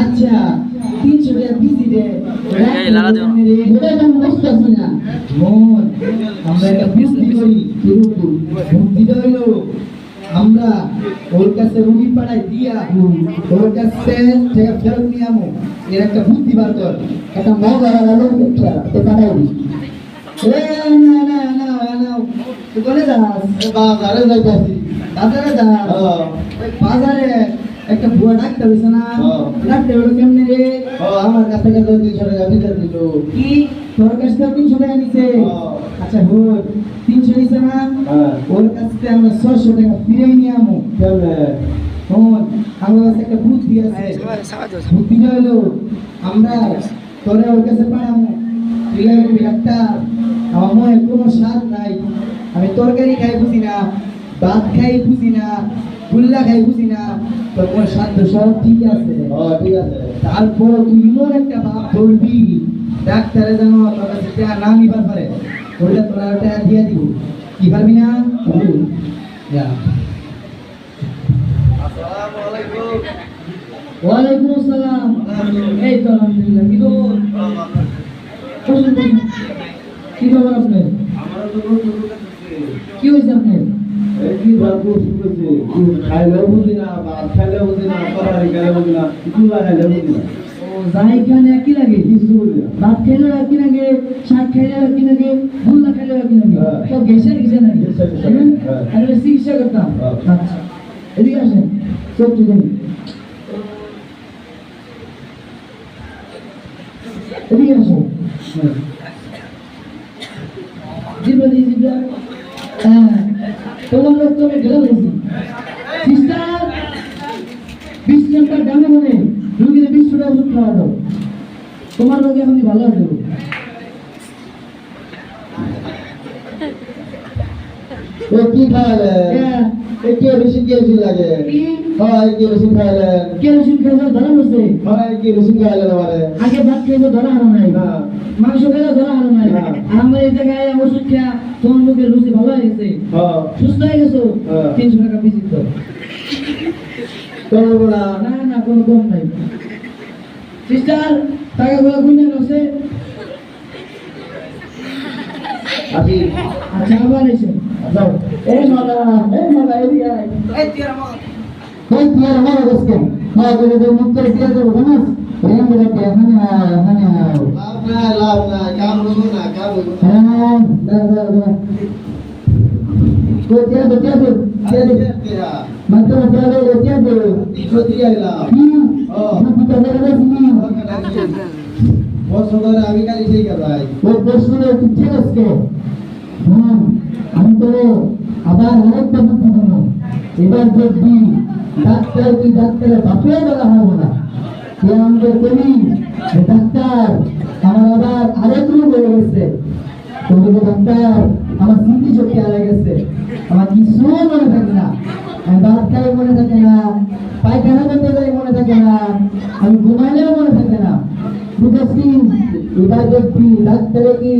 আচ্ছা তিনশো টাকা বিসি দে তো না। মন আমরা একটা বুদ্ধি করি বুদ্ধিটা হইল আমরা ওর কাছে রুগী পাঠাই দিয়া ওর কাছে ফেরত নিয়ে আমো। এর একটা বুদ্ধি বার কর। একটা মগ আর আলো তো পাঠাই দিস বাজারে যাইতাছি। বাজারে যাস? হ্যাঁ। বাজারে একটা বুয়া ডাক্তার হইছে না। ডাক্তার হলো কেমনে রে? আমার কাছ থেকে তো তিনশো টাকা বিচার দিল। কি? তোর কাছ থেকে তিনশো টাকা নিছে। আচ্ছা হোক তিনশো নিছে না? হ্যাঁ। ওর কাছ থেকে আমরা ছশো টাকা ফিরে নিয়ে আমো। আমার কাছে একটা বুদ্ধি আছে। বুদ্ধিটা হলো আমরা তোরে ওর কাছে তুই লাগবি ডাক্তার আমার মনে কোনো স্বাদ নাই। আমি তরকারি খাই বুঝি না ভাত খাই বুঝি না খাই বুঝি না তোর স্বাদ সব ঠিক আছে? ঠিক আছে। তারপর তুই এমন একটা ভাব ধরবি ডাক্তারে যেন তোর কাছে টাকা না নিবার পারে ওইটা তোরা টাকা দিয়ে দিব। কি পারবি না? ওয়ালাইকুম আসসালাম। এই তো আলহামদুলিল্লাহ কি। কি খবর আপনার? কি হয়েছে আপনার? কি ভাববো শুনতেছি খাইলেও বুঝি না ভাত খাইলেও বুঝি না তরকারি খাইলেও বুঝি না কিছু লাগাইলেও বুঝি না। যাই খানে একই লাগে? কিছু ভাত খাইলে একই লাগে শাক খাইলে একই লাগে গুল্লা খাইলে একই লাগে। আমি চিকিৎসা করতাম। আচ্ছা। এদিকে আসেন। চোখ এদিকে আসেন। হ্যাঁ। তোমার লোক তো আমি গেলে বলছি সিস্টার বিশ নাম্বার ডানে মানে রুগীর বিশ টাকা ওষুধ খাওয়া দাও তোমার লোক এখন ভালো আছে। ও কি হ্যাঁ। বেশি বেশি লাগে? হয় কি বেশি কেরোসিন খাইলে ধরা বসে হয় কি বেশি খাইলে আমারে আগে ভাত খাইলে ধরা হারা নাই। মাংস খাইলে ধরা হারা নাই। আর আমার এই জায়গায় ওষুধ খেয়া তোমার লোকের রুচি ভালো হয়ে গেছে। হ্যাঁ। সুস্থ হয়ে গেছো? হ্যাঁ। তিনশো টাকা ভিজিট দাও করব না না না কোনো কম নাই সিস্টার টাকাগুলো গুনে আছে আসি আচ্ছা আবার এসে যাও এই মালা এই মালা এদিকে আয় এই তিয়ার মা এই তুই আর আমার বসকে মা বলে দে মুখ করে দিয়ে দেবো জানিস প্রেম বলে কে এখানে আয় এখানে আয় লাভ নাই লাভ নাই কাম হব না কাম না হ্যাঁ দে দে দে তো দিয়ে দে ও। বছর ধরে আমি খালি ঠিক ভাই ওই প্রশ্ন ঠিক আছে হুম আমি তো আবার আরেকটা বুদ্ধি দেবো এবার দেখবি ডাক্তার কি ডাক্তারের বাপে বলা হবে না সে আমাদের যে ডাক্তার আমার আবার আরেক রোগ হয়ে গেছে তো ডাক্তার আমার স্মৃতি শক্তি হারিয়ে গেছে আমার কিছু মনে থাকে না? আমি খাই মনে থাকে না পায়খানা করতে যাই মনে থাকে না আমি ঘুমাইলেও মনে থাকে না। বুঝেছি ডাক্তারে কি?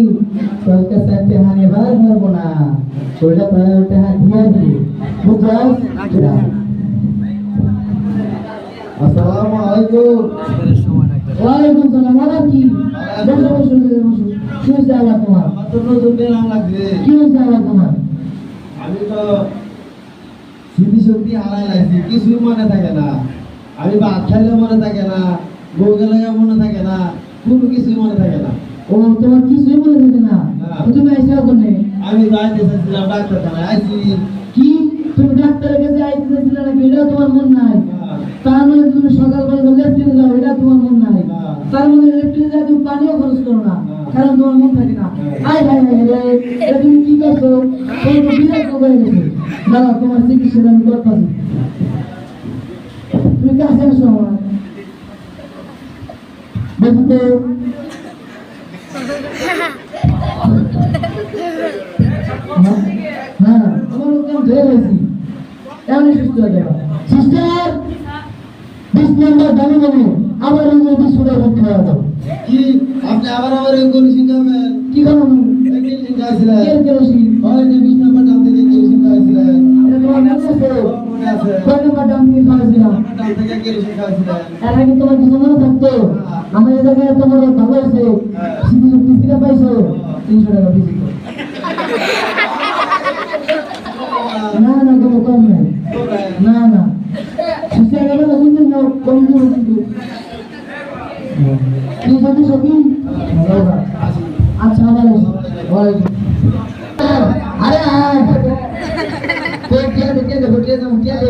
তোর কাছে টেহা নেবার পারব না। ওইটা তোর টেহা দিয়ে দিবি। বুঝছস আসসালামু আলাইকুম। ওয়ালাইকুম সালাম ওরা কি? বসো বসো বসো। কি হয়েছে আবার তোমার? কি হয়েছে তোমার? আমি তো স্মৃতি শক্তি হারাই লাগছি কিছুই মনে থাকে না। আমি ভাত খাইলে মনে থাকে না বউ গেলে মনে থাকে না কোনো কিছুই মনে থাকে না। ও তোমার কিছুই মনে থাকে না। তো তুমি আইসা ওখানে আমি যাইতে চাইছিলাম ডাক্তারখানায় আইছি। কি? তুমি ডাক্তারের কাছে আইতে চাইছিলে নাকি? এটা তোমার মন নাই। তার মানে তুমি সকালবেলা লেফটিনে যাও এটা তোমার মন নাই। তার মানে লেফটিনে যাও তুমি পানিও খরচ করো না। কারণ তোমার মন থাকে না। আয় ভাই ভাই এটা তুমি কি করছ? তোমার হয়ে গেছে দাঁড়াও তোমার চিকিৎসা আমি করতেছি তুমি কাছে আসো আমার। দেখো হ্যাঁ কাম সুস্থ হয়ে যাবে সিস্টার বিশ নম্বর দামি দামি আবার ভর্তি হয়ে যাও কি? আপনি আবার আবার কি করো এই কেরোসিন খাইছিলেন কেন কেরোসিন ওই যে বিশ নাম্বার নাম মনে আছে? আগে তোমার কিছু মনে থাকতো? আমার এই জায়গায় তোমার ভালো আছে। সিটি শক্তি পাইছো? তিনশো টাকা বেশি না না কোনো কম নাই। না না। সুস্থ গেলে না কিন্তু না কম দিব কিন্তু কি যদি সবই আচ্ছা আরে আয় তুই কে দে কে দে কে দে কে দে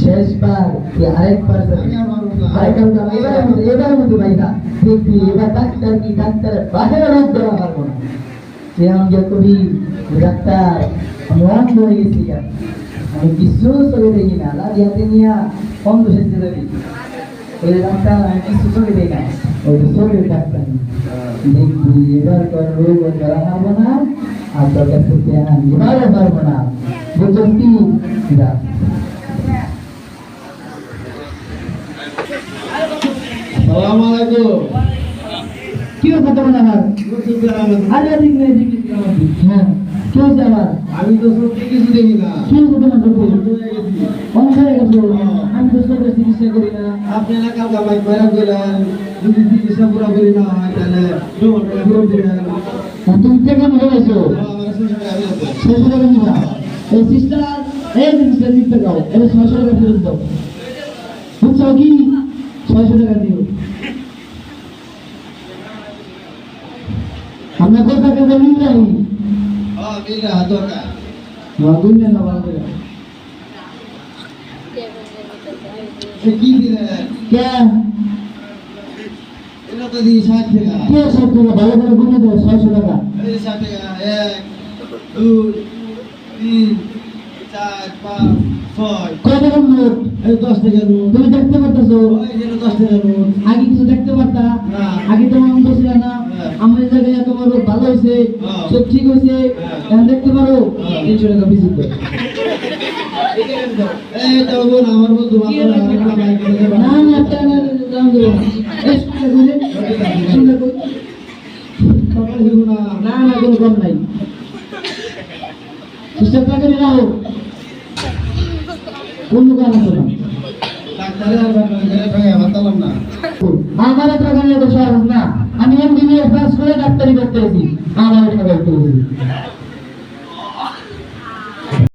শেষবার কি আরেকবার না, এবারের মতো ভাইদা দেখবি এবার ডাক্তার কি? ডাক্তারের বাহিরে রোগ দেওয়া পারব না সে আমাকে কবি ডাক্তার আমি অন্ধ হয়ে গেছি। আমি কিছু চলে দেখি না। লাদি হাতে নিয়ে অন্ধ সেজে দেবি ওই ডাক্তার আমি কিছু চলে দেখি না। ওই চলে ডাক্তার দেখবি এবার তোর রোগ ধরা পারব না আর তোর কাছ আমি এবারও পারব না। বুঝছিস কি যা। সালাম আলাইকুম। কি হচ্ছে তোমার আমার আরে ঠিক নেই ঠিক হ্যাঁ। কি হচ্ছে আমার আমি তো সত্যি কিছু দেখি না। কি হচ্ছে তোমার চোখে হয়ে গেছি। হয়ে গেছে? আমি তো চোখের চিকিৎসা করি না। আপনি না কালকে আমায় কয়রা কইলেন যদি চিকিৎসা পুরা করি না হয় তাহলে তুমি কেমন হয়ে গেছো? ছয়শো টাকা নিবা? এই সিস্টার এই সিস্টার নিতে গাও এটা টাকা ফেরত দাও। বুঝছ কি? ছয়শো টাকা দিও। আমরা টাকা দেবো নাই হ্যাঁ না ভালো করে গুনে দেয় ছয়শো টাকা এক দুই তিন চার পাঁচ। ছয় নোট দশ টাকা নোট তুমি দেখতে পারতেছো দশ টাকা নোট আগে কিছু দেখতে পারতা না। আগে তোমার অন্ত ছিল না হ্যাঁ। আমার জায়গায় তোমার ভালো হয়েছে হ্যাঁ। সব ঠিক হয়েছে হ্যাঁ। এখন দেখতে পারো হ্যাঁ। তিনশো টাকা বোন আমার বন্ধু না না না কোনো কম নাই টাকা নিয়ে রাখো অন্য কাজ আছে না ডাক্তারে আর ভাই ভাতালাম না আমার সহজ না। আমি এমবিবিএস পাস করে ডাক্তারি করতেছি আমার টাকা করতে এসেছি